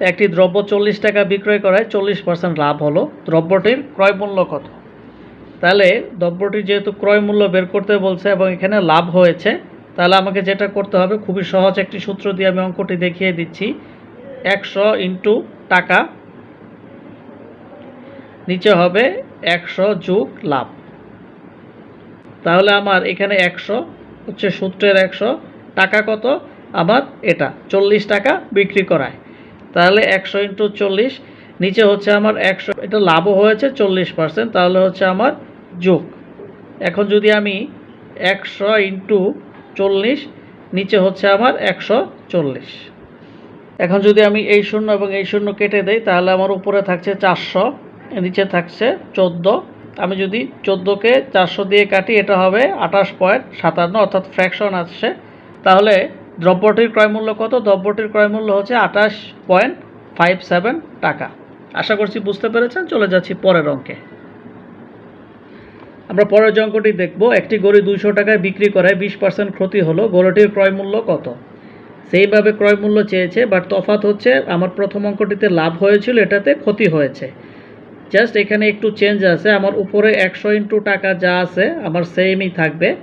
একটি দ্রব্য চল্লিশ টাকা বিক্রয় করায় চল্লিশ পার্সেন্ট লাভ হলো। দ্রব্যটির ক্রয় মূল্য কত? তাহলে দ্রব্যটির যেহেতু ক্রয় মূল্য বের করতে বলছে এবং এখানে লাভ হয়েছে, তাহলে আমাকে যেটা করতে হবে, খুবই সহজ একটি সূত্র দিয়ে আমি অঙ্কটি দেখিয়ে দিচ্ছি। একশো ইন্টু টাকা নিচে হবে একশো যোগ লাভ। তাহলে আমার এখানে একশো, হচ্ছে সূত্রের একশো। টাকা কত? আমার এটা, চল্লিশ টাকা বিক্রি করায়। তাহলে একশো ইন্টু চল্লিশ, নিচে হচ্ছে আমার একশো, এটা লাভও হয়েছে চল্লিশ পার্সেন্ট, তাহলে হচ্ছে আমার যোগ। এখন যদি আমি একশো ইন্টু চল্লিশ, নিচে হচ্ছে আমার একশো চল্লিশ। এখন যদি আমি এই শূন্য এবং এই শূন্য কেটে দেই, তাহলে আমার উপরে থাকছে চারশো, নিচে থাকছে চোদ্দ। আমি যদি চোদ্দোকে চারশো দিয়ে কাটি, এটা হবে আঠাশ পয়েন্ট সাতান্ন, অর্থাৎ ফ্র্যাকশন আসছে। তাহলে দ্রব্যটির ক্রয়মূল্য কত? দ্রব্যটির ক্রয়মূল্য হচ্ছে আঠাশ পয়েন্ট ফাইভ সেভেন টাকা। আশা করছি বুঝতে পেরেছেন? চলে যাচ্ছি পরের অঙ্কে। আমরা পরের অঙ্কটি দেখব। একটি গড়ি দুইশো টাকায় বিক্রি করায় বিশ পার্সেন্ট ক্ষতি হলো। গরুটির ক্রয়মূল্য কত? সেইভাবে ক্রয় মূল্য চেয়েছে বাট তফাৎ হচ্ছে আমার প্রথম অঙ্কটিতে লাভ হয়েছিল, এটাতে ক্ষতি হয়েছে। জাস্ট এখানে একটু চেঞ্জ আছে। আমার উপরে একশো ইন্টু টাকা যা আছে, আমার সেমই থাকবে।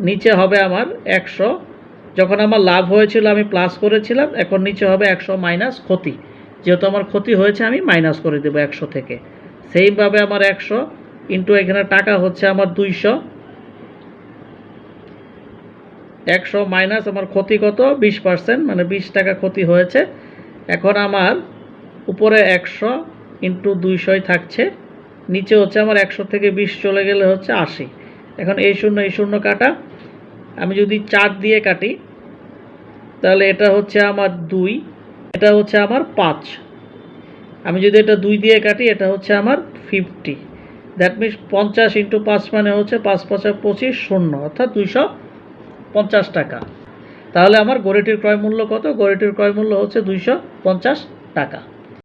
নিচে হবে আমার একশো যখন আমার লাভ হয়েছিল, আমি প্লাস করেছিলাম, এখন নিচে হবে একশো মাইনাস ক্ষতি। যেহেতু আমার ক্ষতি হয়েছে, আমি মাইনাস করে দেবো একশো থেকে। সেইভাবে আমার একশো ইন্টু এখানে টাকা হচ্ছে আমার দুইশো। একশো মাইনাস আমার ক্ষতি কত? বিশ পার্সেন্ট মানে বিশ টাকা ক্ষতি হয়েছে। এখন আমার উপরে একশো ইন্টু দুইশোই থাকছে। নিচে হচ্ছে আমার একশো থেকে বিশ চলে গেলে হচ্ছে আশি। এখন এই শূন্য এই শূন্য কাটা। আমি যদি চার দিয়ে কাটি, তাহলে এটা হচ্ছে আমার দুই, এটা হচ্ছে আমার পাঁচ। আমি যদি এটা দুই দিয়ে কাটি, এটা হচ্ছে আমার ফিফটি দ্যাট মিনস পঞ্চাশ ইন্টু পাঁচ মানে হচ্ছে পাঁচ পাঁচা পঁচিশ শূন্য, অর্থাৎ দুইশো পঞ্চাশ টাকা। তাহলে আমার গড়িটির ক্রয় মূল্য কত? গড়িটির ক্রয় মূল্য হচ্ছে দুইশো পঞ্চাশ টাকা।